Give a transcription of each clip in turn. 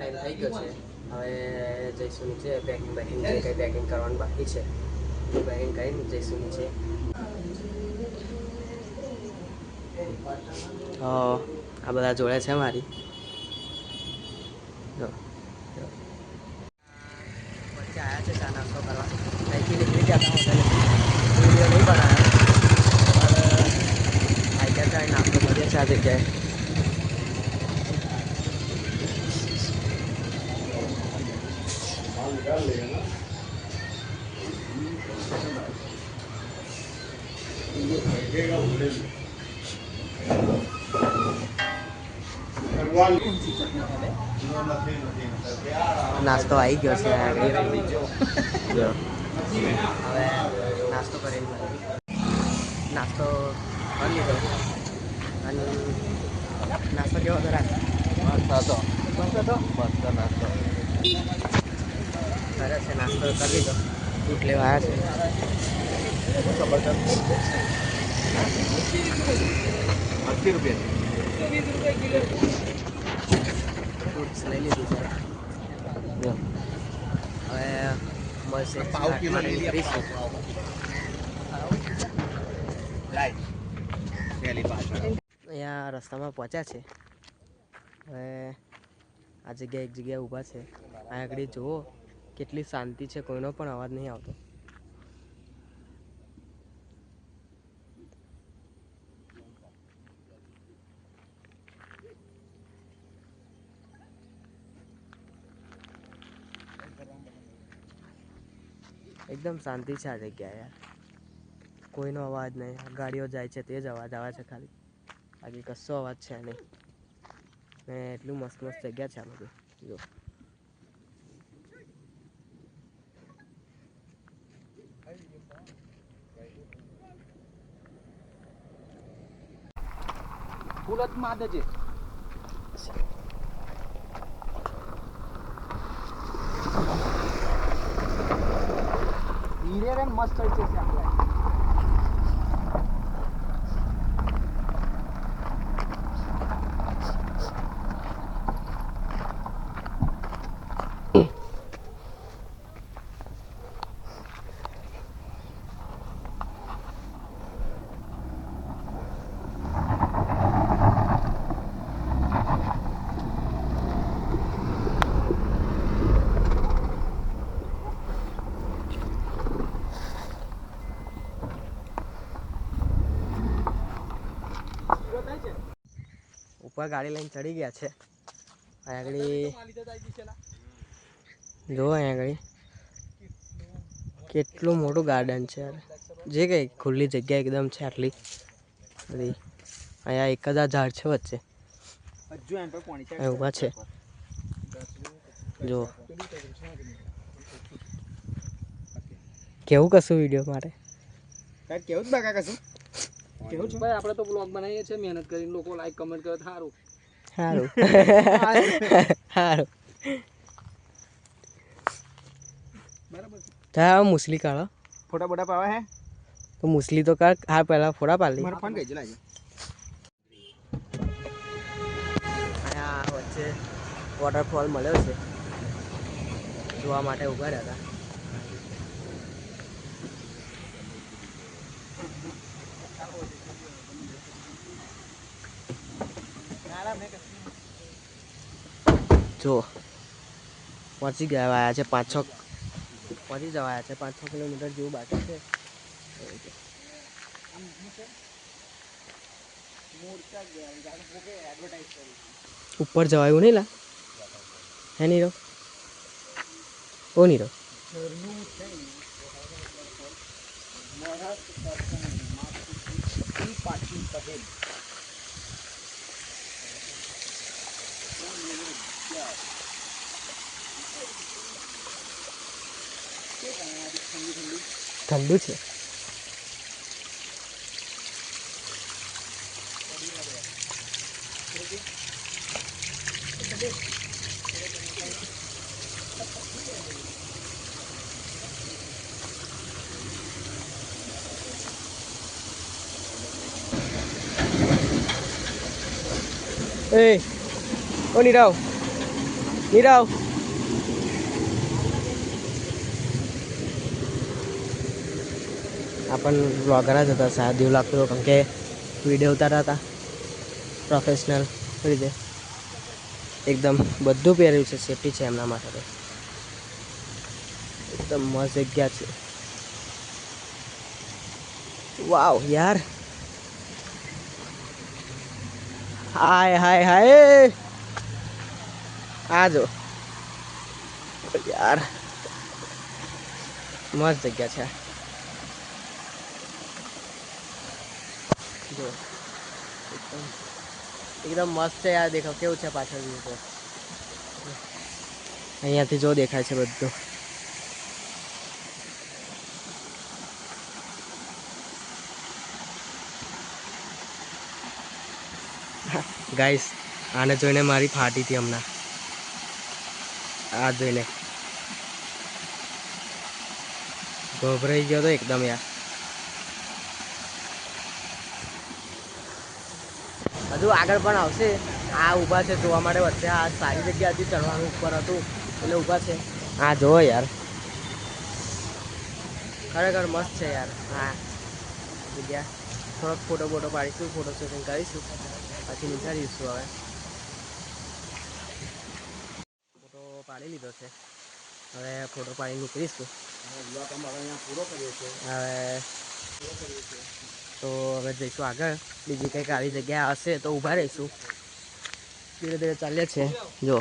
Time થઈ ગયો છે. હવે જઈશું નીચે પેકિંગ બેકિંગ જે કંઈ પેકિંગ કરવાનું બાકી છે? એ પેકિંગ કરીને જઈશું નીચે આ બધા જોડે છે મારી? નાસ્તો આવી ગયો છે હવે નાસ્તો કરી નાસ્તો કરી લીધો અને નાસ્તો કેવો હતો રાત મસ્ત હતો નાસ્તો સરસ છે નાસ્તો કરી લીધો ફ્રૂટ લેવા આવ્યા છે અસી રૂપિયા ફ્રૂટ્સ લઈ લીધું છે. હવે મળશે પાવ કિલો લઈ લે. ત્રીસ લાઈ. પહેલી પાછળ. અહીંયા રસ્તામાં પહોંચ્યા છે. હવે આ જગ્યાએ એક જગ્યાએ ઊભા છે. આ આગળ જુઓ કેટલી શાંતિ છે કોઈનો પણ અવાજ નહીં આવતો. એકદમ શાંતિ છે આ જગ્યા યાર. કોઈનો અવાજ નહીં. ગાડીઓ જાય છે તે જ અવાજ આવે છે ખાલી. બાકી કશો અવાજ છે નહીં. ને એટલું મસ્ત મસ્ત જગ્યા છે આ બધું. જો ફૂલ જ હીરે રે મસ્ત છે ઉપર ગાડી લઈને ચડી ગયા છે. આગળ જો આગળ. કેટલું મોટું ગાર્ડન છે યાર. જે કંઈ ખુલ્લી જગ્યા એકદમ છે આટલી. બધી. અહીંયા એક જ આ ઝાડ છે વચ્ચે. હજુ એમ પર પાણી અહીં ઊભા છે. જો કેવું કશું વીડિયો મારે? કેવું જ બાકા કશું? કેવું છે? ભાઈ આપણે તો બ્લોગ બનાવીએ છીએ મહેનત કરીને લોકો લાઈક કમેન્ટ કરે સારું. સારું. સારું. બરાબર છે. મુસલી કાઢો. ફોટા બોટા પાવા હે? તો મુસલી તો કાળ હા પહેલા ફોટા પાડી. મારો ફોન કઈ છે વચ્ચે વોટરફોલ મળ્યો છે. જોવા માટે ઊભા રહ્યા હતા. જો, પહોંચી ગયા આવ્યા છે પાંચ છ પહોંચી જવાયા છે, પાંચ છ કિલોમીટર જેવું બાકી છે. ઉપર જવાયું નહીં લા? હે નીરવ? ઓ નીરવ. ઠંડુ છે એ ઓ નીરવ નીરવ આ પણ બ્લોગર જ હતા સાહેબ, એવું લાગતું હતું, કેમ કે વીડિયો ઉતારતા હતા. પ્રોફેશનલ રીતે. એકદમ બધું પહેર્યું છે સેફટી છે એમના માટે એકદમ મસ્ત જગ્યા છે. વાવ યાર. હાય હાય હાય આ જો. યાર. મસ્ત જગ્યા છે. જો. એકદમ એકદમ મસ્ત છે યાર, દેખો કેવું છે પાછળ વ્યૂ તો. અહીંયાથી જો દેખાય છે બધું. ગાઈસ આને જોઈને મારી ફાટી હતી હમણાં. આ જોઈને. ગભરાઈ ગયો તો એકદમ યાર. હજુ આગળ પણ આવશે. આ ઊભા છે જોવા માટે વચ્ચે. આ સારી જગ્યા હતી ચડવાનું ઉપર હતું. એટલે ઊભા છે. આ જોવો યાર. ખરેખર મસ્ત છે યાર. હા. જગ્યા. થોડોક ફોટો ફોટો પાડીશું ફોટો શૂટિંગ કરીશું. પછી વિચારીશું હવે. ફોટો પાડી લીધો છે. હવે ફોટો પાડી નીકળીશું. હવે તો હવે જઈશું આગળ. બીજી કંઈક આવી જગ્યા હશે તો ઊભા રહીશું. ધીરે ધીરે ચાલીએ છે જો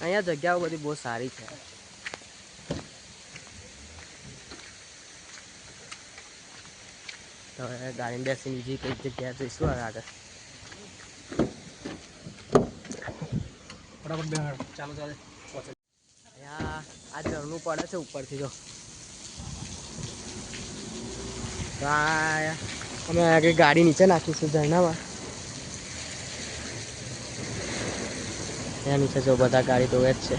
અહીંયા જગ્યાઓ બધી બહુ સારી છે. તો હવે ગાડી બેસી બીજી કંઈક જગ્યા જઈશું હવે આગળ. ફટાફટ ચાલો ચાલે. અહીંયા આ ઝરણું પડે છે ઉપરથી જો. અમે આગળ ગાડી નીચે નાખીશું ઝરણામાં. ત્યાં નીચે જો બધા ગાડી ધોવે જ છે.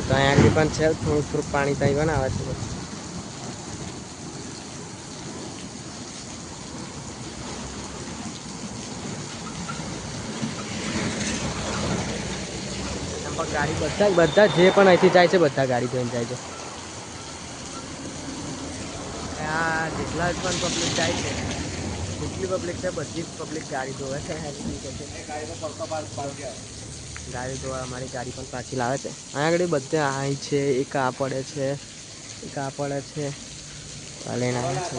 તો અહીંયા પણ છે થોડુંક થોડુંક પાણી ત્યાં પણ આવે છે. ગાડી બધા બધા જે પણ અહીંથી જાય છે, બધા ગાડી જોઈને જાય છે. આ જેટલા પણ પબ્લિક જાય છે, જેટલી પબ્લિક છે, બધી જ પબ્લિક ગાડી ધોવે છે. ગાડી ધોવા અમારી ગાડી પણ પાછી લાવે છે. અહીંયા આગળ બધે અહીં છે, એક આ પડે છે, એક આ પડે છે. આ લઈને આવે છે.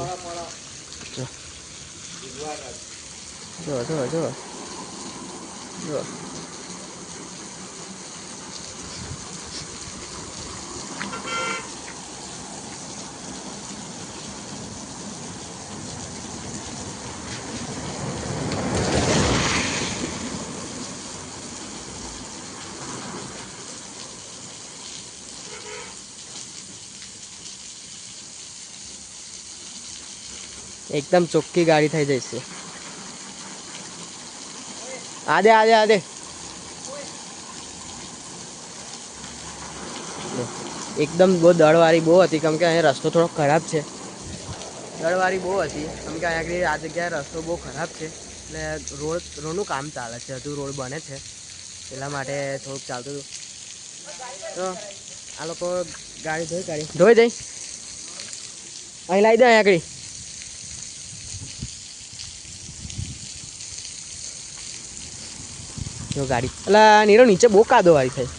જો જો જો. જો. એકદમ ચોખ્ખી ગાડી થઈ જશે આદે આદે આદે. એકદમ બહુ દળવાળી બહુ હતી, કેમ કે અહીંયા રસ્તો થોડો ખરાબ છે. દળવાળી બહુ હતી, કેમ કે અહીંયા આ જગ્યાએ રસ્તો બહુ ખરાબ છે. એટલે રોડ, રોડનું કામ ચાલે છે, હજુ રોડ બને છે. એટલા માટે થોડુંક ચાલતું હતું. તો આ લોકો ગાડી ધોઈ કાઢી. ધોઈ જઈ અહીં લાવી દે અહીં આગળ. જો ગાડી. એટલે નીરવ નીચે બહુ કાદો વાળી થઈ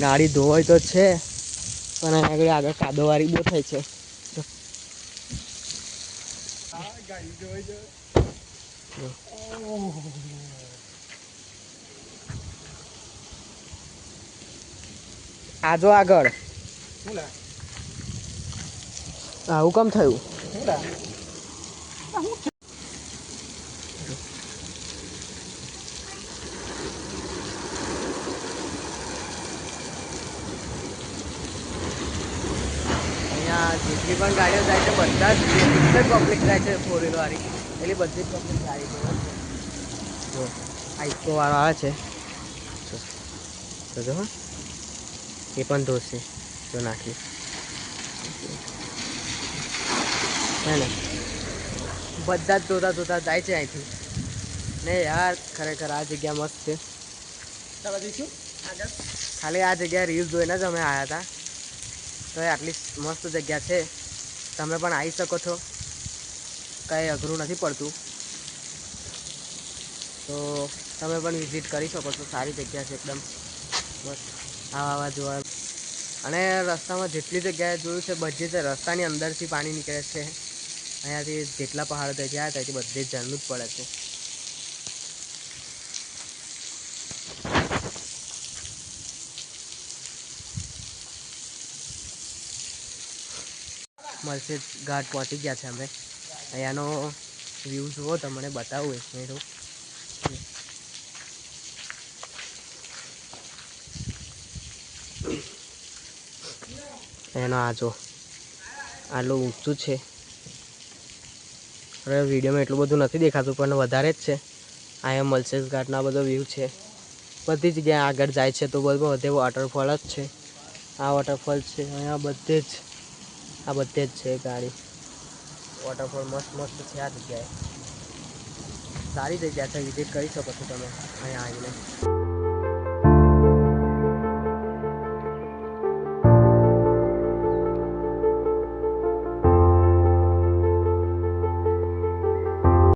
ગાડી ધોવાય તો છે, પણ આગળ આગળ કાદો વાળી બહુ થાય છે. આજો આગળ. આવું કેમ થયું જેટલી પણ ગાડીઓ જાય છે, બધા જ પબ્લિક જાય છે ફોર વ્હીલર વાળી, એટલે બધી જ પબ્લિક ગાડી છે. આવે છે. જો. એ પણ ધોશે. જો નાખી હે ને? બધા જ જોતા જોતા જાય છે અહીંથી. ને યાર ખરેખર આ જગ્યા મસ્ત છે. ખાલી આ જગ્યાએ રીલ્સ જોઈને જ અમે આવ્યા હતા તો એ આટલી મસ્ત જગ્યા છે. તમે પણ આવી શકો છો. કંઈ અઘરું નથી પડતું. તો તમે પણ વિઝિટ કરી શકો છો. સારી જગ્યા છે એકદમ. મસ્ત. આવા આવા જોવા. અને રસ્તામાં જેટલી જગ્યાએ જોયું છે બધી જ રસ્તાની અંદરથી પાણી નીકળે છે. અહીંયાથી જેટલા પહાડો ત્યાં જ્યાં ત્યાંથી બધે ઝરણું જ પડે છે. મળશે ઘાટ પહોંચી ગયા છે અમે. અહીંયાનો વ્યૂ જુઓ, તમને બતાવું એક મિનિટ એનો આ જો, આટલું ઊંચું છે. હવે વિડીયોમાં એટલું બધું નથી દેખાતું, પણ વધારે જ છે. અહીંયા મલસેસ ઘાટના બધો વ્યૂ છે. બધી જગ્યાએ આગળ જાય છે તો બધું બધે વોટરફોલ જ છે. આ વોટરફોલ છે, અહીંયા બધે જ, આ બધે જ છે ગાડી. વોટરફોલ મસ્ત મસ્ત છે આ જગ્યાએ. સારી જગ્યા છે, વિઝિટ કરી શકો છો તમે. અહીંયા આવીને.